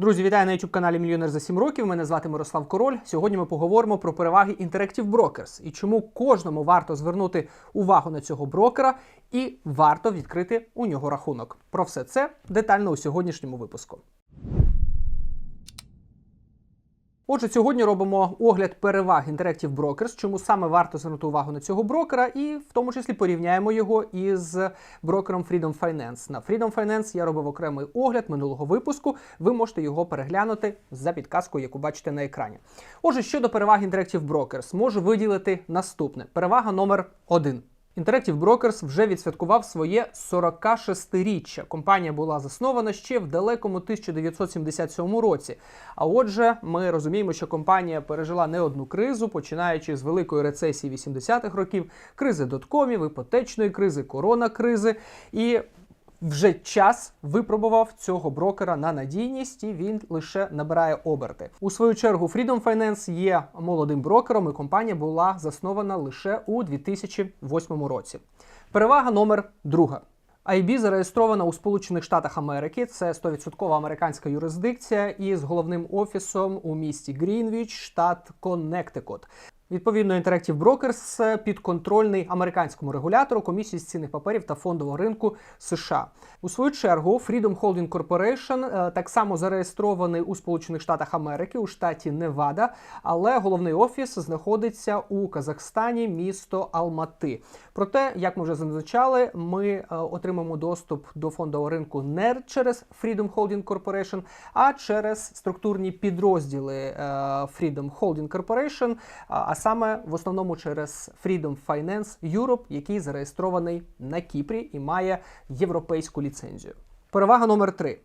Друзі, вітаю на youtube каналі Мільйонер за 7 років. Мене звати Мирослав Король. Сьогодні ми поговоримо про переваги Interactive Brokers і чому кожному варто звернути увагу на цього брокера і варто відкрити у нього рахунок. Про все це детально у сьогоднішньому випуску. Отже, сьогодні робимо огляд переваг Interactive Brokers, чому саме варто звернути увагу на цього брокера, і в тому числі порівняємо його із брокером Freedom Finance. На Freedom Finance я робив окремий огляд минулого випуску. Ви можете його переглянути за підказкою, яку бачите на екрані. Отже, щодо переваг Interactive Brokers, можу виділити наступне: перевага номер один. Interactive Brokers вже відсвяткував своє 46-річчя. Компанія була заснована ще в далекому 1977 році. А отже, ми розуміємо, що компанія пережила не одну кризу, починаючи з великої рецесії 80-х років, кризи доткомів, іпотечної кризи, коронакризи. І вже час випробував цього брокера на надійність, і він лише набирає оберти. У свою чергу, Freedom Finance є молодим брокером, і компанія була заснована лише у 2008 році. Перевага номер друга. IB зареєстрована у Сполучених Штатах Америки. Це 100% американська юрисдикція із головним офісом у місті Грінвіч, штат Коннектикут. Відповідно, Interactive Brokers підконтрольний американському регулятору комісії з цінних паперів та фондового ринку США. У свою чергу Freedom Holding Corporation е, так само зареєстрований у Сполучених Штатах Америки у штаті Невада, але головний офіс знаходиться у Казахстані, місто Алмати. Проте, як ми вже зазначали, ми е, отримаємо доступ до фондового ринку не через Freedom Holding Corporation, а через структурні підрозділи е, Freedom Holding Corporation, а саме в основному через Freedom Finance Europe, який зареєстрований на Кіпрі і має європейську ліцензію. Перевага номер 3.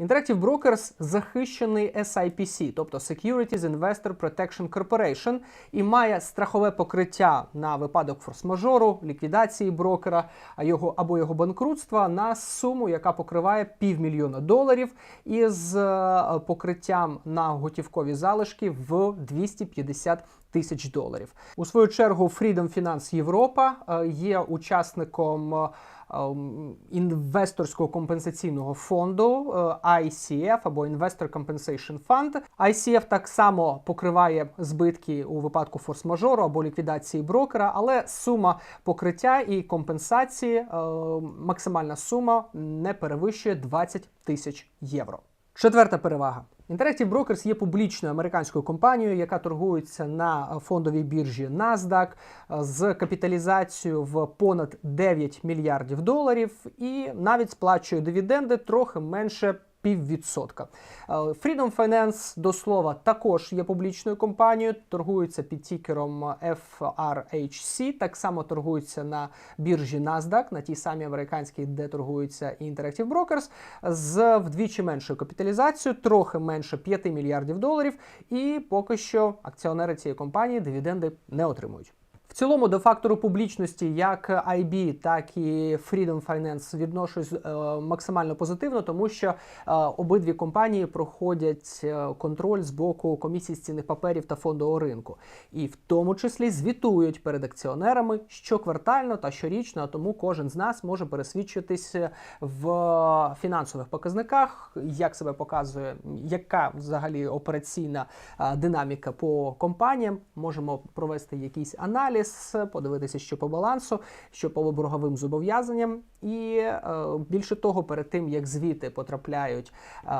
Interactive Brokers захищений SIPC, тобто Securities Investor Protection Corporation, і має страхове покриття на випадок форс-мажору, ліквідації брокера його або його банкрутства на суму, яка покриває півмільйона доларів, із е, покриттям на готівкові залишки в 250 тисяч доларів. У свою чергу Freedom Finance Європа е, є учасником. Ем, інвесторського компенсаційного фонду е, ICF або Investor Compensation Fund. ICF так само покриває збитки у випадку форс-мажору або ліквідації брокера, але сума покриття і компенсації, е, максимальна сума не перевищує 20 тисяч євро. Четверта перевага. Interactive Brokers є публічною американською компанією, яка торгується на фондовій біржі NASDAQ з капіталізацією в понад 9 мільярдів доларів і навіть сплачує дивіденди трохи менше. Піввідсотка. Е, Freedom Finance, до слова, також є публічною компанією, торгується під тікером FRHC, так само торгується на біржі NASDAQ, на тій самій американській, де торгується Interactive Brokers, з вдвічі меншою капіталізацією, трохи менше 5 мільярдів доларів, і поки що акціонери цієї компанії дивіденди не отримують. В цілому до фактору публічності як IB, так і Freedom Finance відношусь е, максимально позитивно, тому що е, обидві компанії проходять е, контроль з боку комісії з цінних паперів та фондового ринку, і в тому числі звітують перед акціонерами щоквартально та щорічно. Тому кожен з нас може пересвідчитись в фінансових показниках, як себе показує, яка взагалі операційна е, динаміка по компаніям. Можемо провести якийсь аналіз подивитися, що по балансу, що по борговим зобов'язанням, і е, більше того, перед тим як звіти потрапляють е,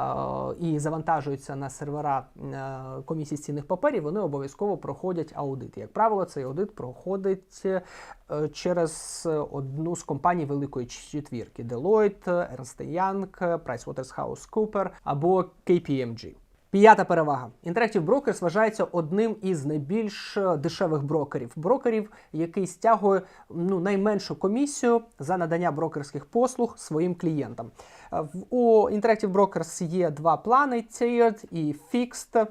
і завантажуються на сервера е, комісії цінних паперів, вони обов'язково проходять аудит. Як правило, цей аудит проходить через одну з компаній великої четвірки: Deloitte, Ernst Young, PricewaterhouseCoopers або KPMG. П'ята перевага. Interactive Brokers вважається одним із найбільш е, дешевих брокерів. Брокерів, який стягує ну, найменшу комісію за надання брокерських послуг своїм клієнтам. У Interactive Brokers є два плани: Tiered і Fixed. Е,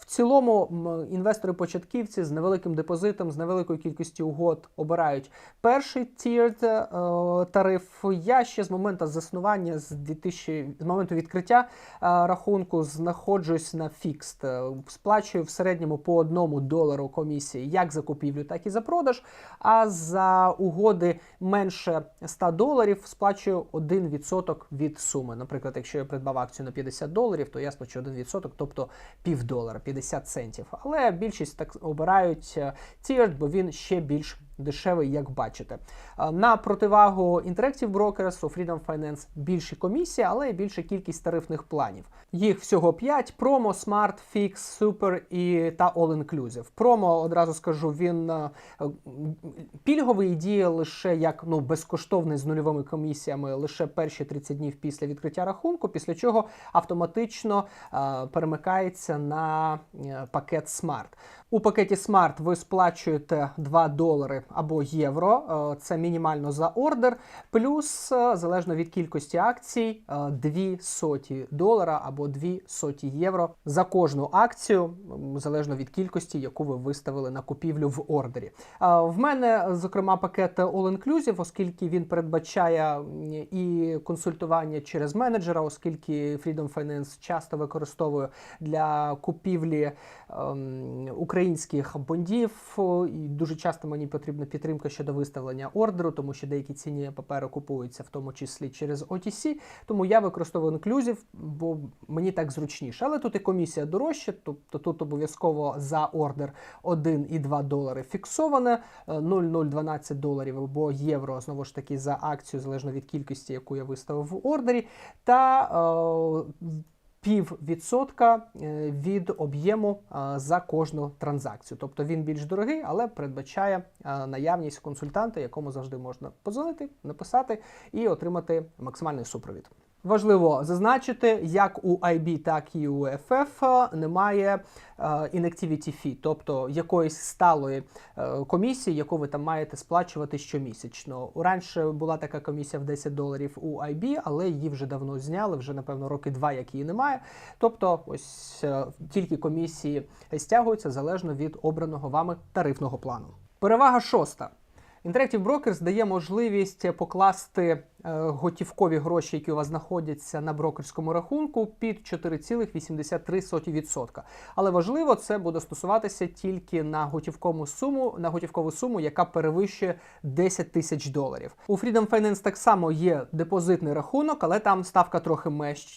В цілому інвестори-початківці з невеликим депозитом, з невеликою кількістю угод обирають перший Tiered е, тариф. Я ще з моменту заснування, з 2000, з моменту відкриття е, рахунку, знаходжусь на Fixed. Сплачую в середньому по одному долару комісії як за купівлю, так і за продаж. А за угоди менше 100 доларів сплачую 1% відсоток від суми. Наприклад, якщо я придбав акцію на 50 доларів, то я сплачу 1 відсоток, тобто півдолара, 50 центів. Але більшість так обирають е, бо він ще більш дешевий, як бачите. На противагу Interactive Brokers у Freedom Finance більші комісії, але й більша кількість тарифних планів. Їх всього 5: Promo, Smart, Fix, Super і та All Inclusive. Promo, одразу скажу, він пільговий і діє лише як ну, безкоштовний з нульовими комісіями лише перші 30 днів після відкриття рахунку, після чого автоматично е, перемикається на е, пакет Smart. У пакеті Smart ви сплачуєте 2 долари або євро. е, Це мінімально за ордер, плюс е, залежно від кількості акцій, 2 соті долара або 2 соті євро за кожну акцію, залежно від кількості, яку ви виставили на купівлю в ордері. Е, В мене, зокрема, пакет All Inclusive, оскільки він передбачає і консультування через менеджера, оскільки Freedom Finance часто використовує для купівлі ем, українських бондів. І дуже часто мені потрібна підтримка щодо виставлення ордеру, тому що деякі цінні папери купуються, в тому числі через OTC. Тому я використовую Inclusive, бо мені так зручніше. Але тут і комісія дорожча, тобто тут обов'язково за ордер 1 і 2 долари фіксоване, е, 0,012 доларів або євро, знову ж таки, за акцію, залежно від кількості, яку я виставив в ордері. Та е, пів відсотка е, від об'єму за кожну транзакцію. Тобто він більш дорогий, але передбачає наявність консультанта, якому завжди можна подзвонити, написати і отримати максимальний супровід. Важливо зазначити, як у IB, так і у FF немає е, inactivity fee, тобто якоїсь сталої е, комісії, яку ви там маєте сплачувати щомісячно. Раніше була така комісія в 10 доларів у IB, але її вже давно зняли, вже напевно роки два, як її немає. Тобто, ось е, тільки комісії стягуються залежно від обраного вами тарифного плану. Перевага шоста. Interactive Brokers дає можливість покласти е, готівкові гроші, які у вас знаходяться на брокерському рахунку, під 4,83%. Але важливо, це буде стосуватися тільки на готівкову суму, на готівкову суму, яка перевищує 10 тисяч доларів. У Freedom Finance так само є депозитний рахунок, але там ставка трохи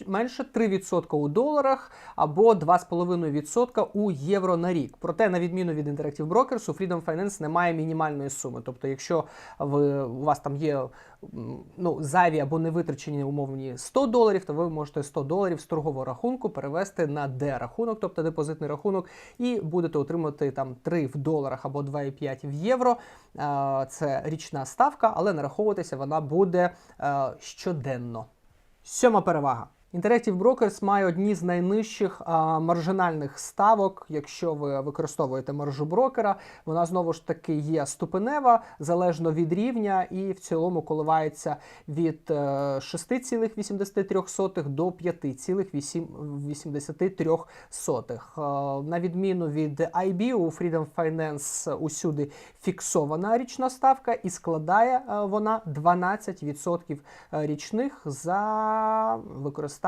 менше 3% у доларах або 2,5% у євро на рік. Проте, на відміну від Interactive Brokers, у Freedom Finance немає мінімальної суми. Тобто, якщо ви, у вас там є м, ну, зайві або не витрачені умовні 100 доларів, то ви можете 100 доларів з торгового рахунку перевести на Д-рахунок, тобто депозитний рахунок, і будете отримати там 3 в доларах або 2,5 в євро. Це річна ставка, але нараховуватися вона буде е, щоденно. Сьома перевага. Interactive Brokers має одні з найнижчих а, маржинальних ставок, якщо ви використовуєте маржу брокера. Вона знову ж таки є ступенева, залежно від рівня, і в цілому коливається від е, 6,83 до 5,83. Е, На відміну від IB, у Freedom Finance усюди фіксована річна ставка і складає е, вона 12% річних за використання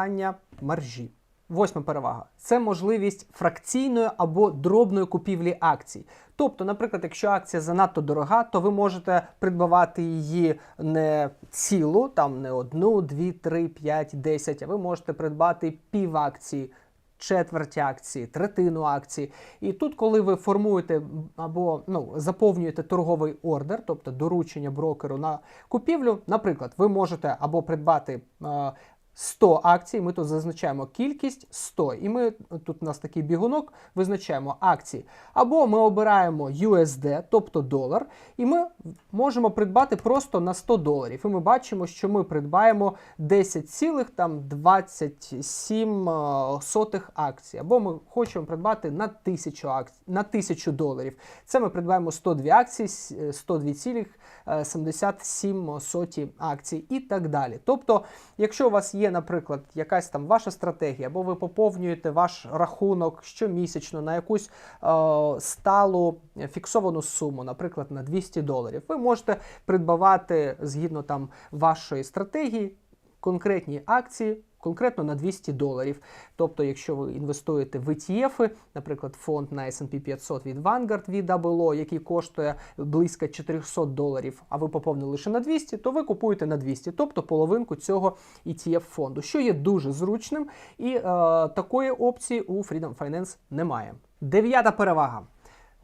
маржі. Восьма перевага це можливість фракційної або дробної купівлі акцій. Тобто, наприклад, якщо акція занадто дорога, то ви можете придбавати її не цілу, там не одну, дві, три, п'ять, десять, а ви можете придбати пів акції, четверть акції, третину акції. І тут, коли ви формуєте або ну, заповнюєте торговий ордер, тобто доручення брокеру на купівлю, наприклад, ви можете або придбати. е, 100 акцій, ми тут зазначаємо кількість 100. І ми тут у нас такий бігунок, визначаємо акції. Або ми обираємо USD, тобто долар, і ми можемо придбати просто на 100 доларів. І ми бачимо, що ми придбаємо 10,27 акцій. Або ми хочемо придбати на 1000 акцій, на 1000 доларів. Це ми придбаємо 102 акції, 102,77 акцій і так далі. Тобто, якщо у вас є, наприклад, якась там ваша стратегія, або ви поповнюєте ваш рахунок щомісячно на якусь е, сталу е, фіксовану суму, наприклад, на 200 доларів, ви можете придбавати згідно там вашої стратегії конкретні акції конкретно на 200 доларів. Тобто, якщо ви інвестуєте в ETF, наприклад, фонд на S&P 500 від Vanguard від ABLO, який коштує близько 400 доларів, а ви поповнили лише на 200, то ви купуєте на 200, тобто половинку цього ETF фонду, що є дуже зручним, і е, такої опції у Freedom Finance немає. Дев'ята перевага.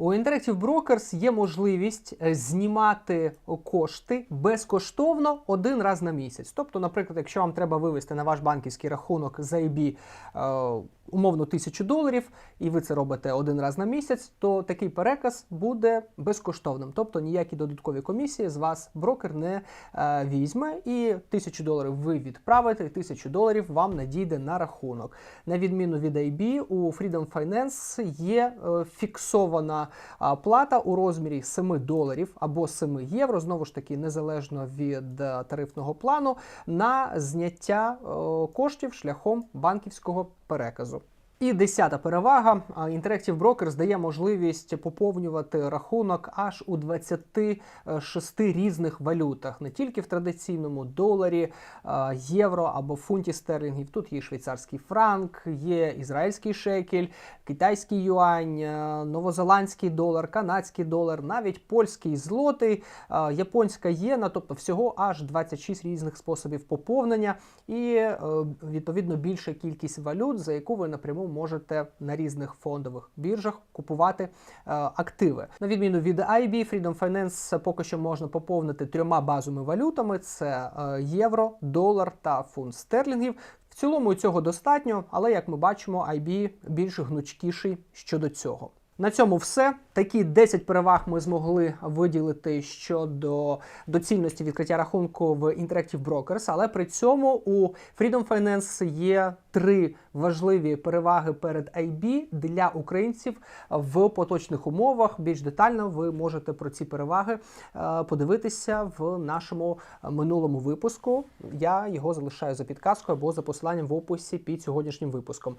У Interactive Brokers є можливість е, знімати кошти безкоштовно один раз на місяць. Тобто, наприклад, якщо вам треба вивести на ваш банківський рахунок з IB е, умовно 1000 доларів, і ви це робите один раз на місяць, то такий переказ буде безкоштовним. Тобто ніякі додаткові комісії з вас брокер не е, візьме, і 1000 доларів ви відправите, і 1000 доларів вам надійде на рахунок. На відміну від IB, у Freedom Finance є е, фіксована плата у розмірі 7 доларів або 7 євро, знову ж таки, незалежно від е, тарифного плану, на зняття е, коштів шляхом банківського переказу. І десята перевага. Interactive Brokers дає можливість поповнювати рахунок аж у 26 різних валютах, не тільки в традиційному доларі, євро або фунті стерлінгів. Тут є швейцарський франк, є ізраїльський шекель, китайський юань, новозеландський долар, канадський долар, навіть польський злотий, японська єна, тобто всього аж 26 різних способів поповнення, і е, відповідно більша кількість валют, за яку ви напряму можете на різних фондових біржах купувати е, активи. На відміну від IB, Freedom Finance поки що можна поповнити трьома базовими валютами: це е, євро, долар та фунт стерлінгів. В цілому цього достатньо, але як ми бачимо, IB більш гнучкіший щодо цього. На цьому все. Такі 10 переваг ми змогли виділити щодо доцільності відкриття рахунку в Interactive Brokers, але при цьому у Freedom Finance є три важливі переваги перед IB для українців в поточних умовах. Більш детально ви можете про ці переваги е, подивитися в нашому минулому випуску. Я його залишаю за підказкою або за посиланням в описі під сьогоднішнім випуском.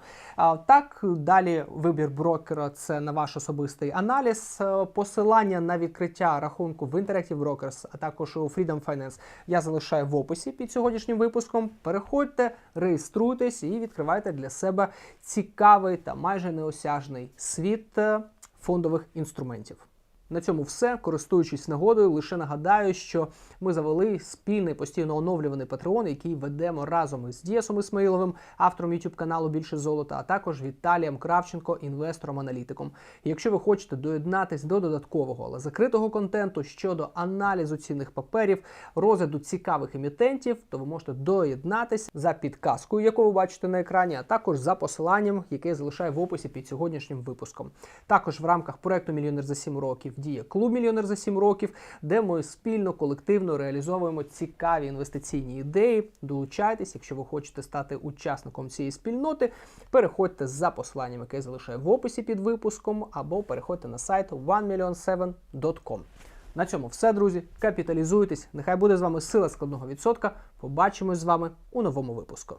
Так, далі вибір брокера це на ваш особистий аналіз. Е, Посилання на відкриття рахунку в Interactive Brokers, а також у Freedom Finance я залишаю в описі під сьогоднішнім випуском. Переходьте, реєструйтесь і відкривайте для себе цікавий та майже неосяжний світ е, фондових інструментів. На цьому все. Користуючись нагодою, лише нагадаю, що ми завели спільний постійно оновлюваний патреон, який ведемо разом із Дієсом Ісмаїловим, автором youtube каналу Більше золота, а також Віталієм Кравченко, інвестором-аналітиком. Якщо ви хочете доєднатись до додаткового, але закритого контенту щодо аналізу цінних паперів, розгляду цікавих емітентів, то ви можете доєднатись за підказкою, яку ви бачите на екрані, а також за посиланням, яке я залишаю в описі під сьогоднішнім випуском. Також в рамках проекту Мільйонер за 7 років діє клуб Мільйонер за 7 років, де ми спільно колективно реалізовуємо цікаві інвестиційні ідеї. Долучайтесь, якщо ви хочете стати учасником цієї спільноти, переходьте за посиланням, яке я залишаю в описі під випуском, або переходьте на сайт 1million7.com. На цьому все, друзі. Капіталізуйтесь. Нехай буде з вами сила складного відсотка. Побачимось з вами у новому випуску.